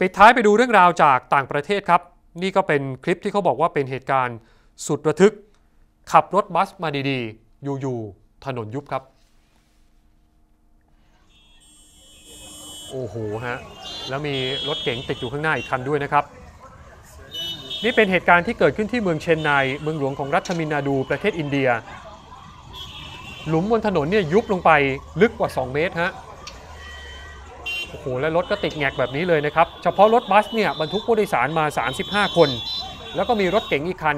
ปิดท้ายไปดูเรื่องราวจากต่างประเทศครับ นี่ก็เป็นคลิปที่เขาบอกว่าเป็นเหตุการณ์สุดระทึก ขับรถบัสมาดีๆ อยู่ๆถนนยุบครับ โอ้โหฮะ แล้วมีรถเก๋งติดอยู่ข้างหน้าอีกคันด้วยนะครับ นี่เป็นเหตุการณ์ที่เกิดขึ้นที่เมืองเชนไนเมืองหลวงของรัฐมินนาดูประเทศอินเดีย หลุมบนถนนเนี่ยยุบลงไปลึกกว่า 2 เมตรฮะ อ้โหและรถก็ติดแงกแบบนี้เลยนะครับ เฉพาะรถบัสเนี่ยบรรทุกผู้โดยสารมา 35 คน แล้วก็มีรถเก๋งอีกคัน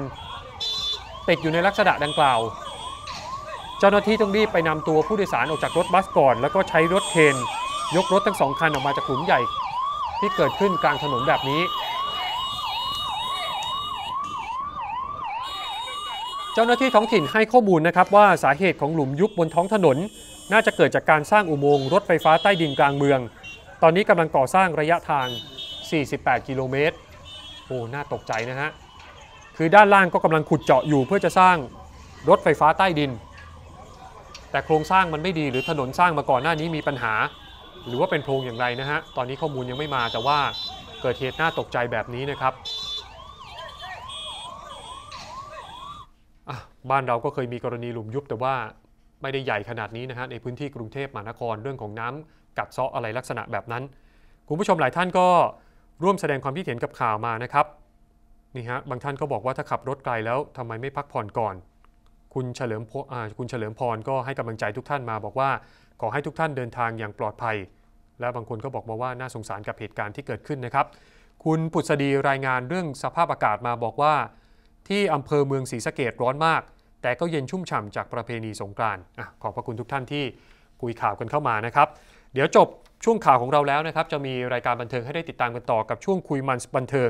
ติดอยู่ในลักษณะดังกล่าว เจ้าหน้าที่ต้องรีบไปนำตัวผู้โดยสารออกจากรถบัสก่อน แล้วก็ใช้รถเคนยกรถทั้งสองคันออกมาจากหลุมใหญ่ ที่เกิดขึ้นกลางถนนแบบนี้เจ้าหน้าที่ท้องถิ่นให้ข้อมูลนะครับว่าสาเหตุของหลุมยุบบนท้องถนน น่าจะเกิดจากการสร้างอุโมงค์รถไฟฟ้าใต้ดินกลางเมือง ตอนนี้กำลังก่อสร้างระยะทาง 48 กิโลเมตร โอ้ น่าตกใจนะฮะ คือด้านล่างก็กำลังขุดเจาะอยู่เพื่อจะสร้างรถไฟฟ้าใต้ดิน แต่โครงสร้างมันไม่ดีหรือถนนสร้างมาก่อนหน้านี้มีปัญหา หรือว่าเป็นโพรงอย่างไรนะฮะ ตอนนี้ข้อมูลยังไม่มาแต่ว่าเกิดเหตุน่าตกใจแบบนี้นะครับบ้านเราก็เคยมีกรณีหลุมยุบแต่ว่าไม่ได้ใหญ่ขนาดนี้นะฮะในพื้นที่กรุงเทพมหานครเรื่องของน้ำ กัดเซาะอะไรลักษณะแบบนั้น คุณผู้ชมหลายท่านก็ร่วมแสดงความคิดเห็นกับข่าวมานะครับนี่ฮะบางท่านก็บอกว่าถ้าขับรถไกลแล้วทำไมไม่พักผ่อนก่อน คุณเฉลิมคุณเฉลิมพรก็ให้กำลังใจทุกท่านมา บอกว่าขอให้ทุกท่านเดินทางอย่างปลอดภัย และบางคนก็บอกมาว่าน่าสงสารกับเหตุการณ์ที่เกิดขึ้นนะครับ คุณปุษดีรายงานเรื่องสภาพอากาศมาบอกว่า ที่อำเภอเมืองศรีสะเกดร้อนมาก แต่ก็เย็นชุ่มฉ่ำจากประเพณีสงกรานต์อะขอบพระคุณทุกท่านที่คุยข่าวกันเข้ามานะครับ เดี๋ยวจบช่วงข่าวของเราแล้วนะครับ จะมีรายการบันเทิงให้ได้ติดตามกันต่อกับช่วงคุยมันบันเทิง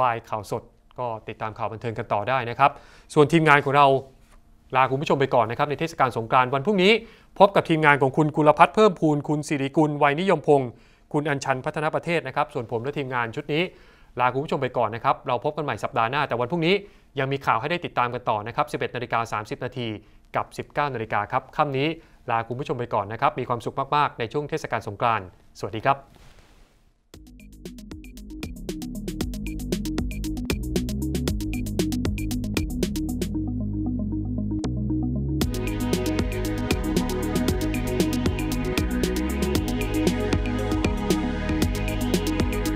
บายข่าวสด ก็ติดตามข่าวบันเทิงกันต่อได้นะครับ ส่วนทีมงานของเราลาคุณผู้ชมไปก่อนนะครับในเทศกาลสงกรานต์วันพรุ่งนี้ พบกับทีมงานของคุณกุลพัฒน์เพิ่มพูนคุณสิริกุลวัยนิยมพงศ์คุณอัญชันพัฒนาประเทศนะครับ ส่วนผมและทีมงานชุดนี้ ลาคุณผู้ชมไปก่อนนะครับ เราพบกันใหม่สัปดาห์หน้า แต่วันพรุ่งนี้ยังมีข่าวให้ได้ติดตามกันต่อนะครับ 11นาฬิกา30 นาทีกับ 19นาฬิกาครับค่ำนี้ ลาคุณผู้ชมไปก่อนนะครับ มีความสุขมาก ๆ ในช่วงเทศกาลสงกรานต์สวัสดีครับ